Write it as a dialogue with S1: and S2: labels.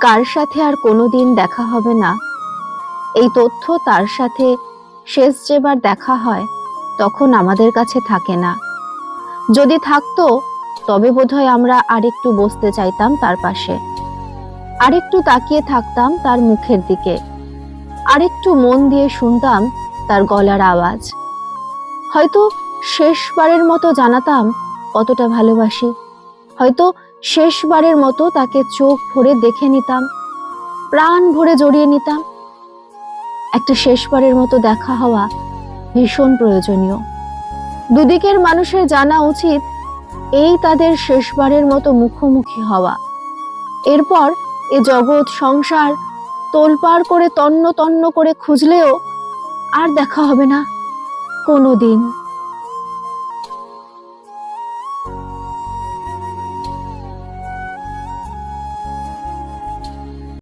S1: কার সাথে আর কোনোদিন দেখা হবে না? এই তথ্য তার সাথে শেষ যেবার দেখা হয়, তখন আমাদের কাছে থাকে না। যদি থাকতো, তবে বোধহয় আমরা আরেকটু বসতে চাইতাম তার পাশে। আরেকটু তাকিয়ে থাকতাম তার মুখের দিকে। আরেকটু মন দিয়ে শুনতাম তার গলার আওয়াজ। হয়তো শেষবারের মতো জানাতাম, কতটা ভালোবাসি। হয়তো শেষবারের মতো তাকে চোখ ভরে দেখে নিতাম, প্রাণ ভরে জড়িয়ে নিতাম। একটা শেষবারের মতো দেখা হওয়া ভীষণ প্রয়োজনীয়। দুদিকের মানুষের জানা উচিত, এই তাদের শেষবারের মতো মুখোমুখি হওয়া। এরপর এ জগৎ সংসার তোলপাড় করে তন্ন তন্ন করে খুঁজলেও আর দেখা হবে না। কোনো দিন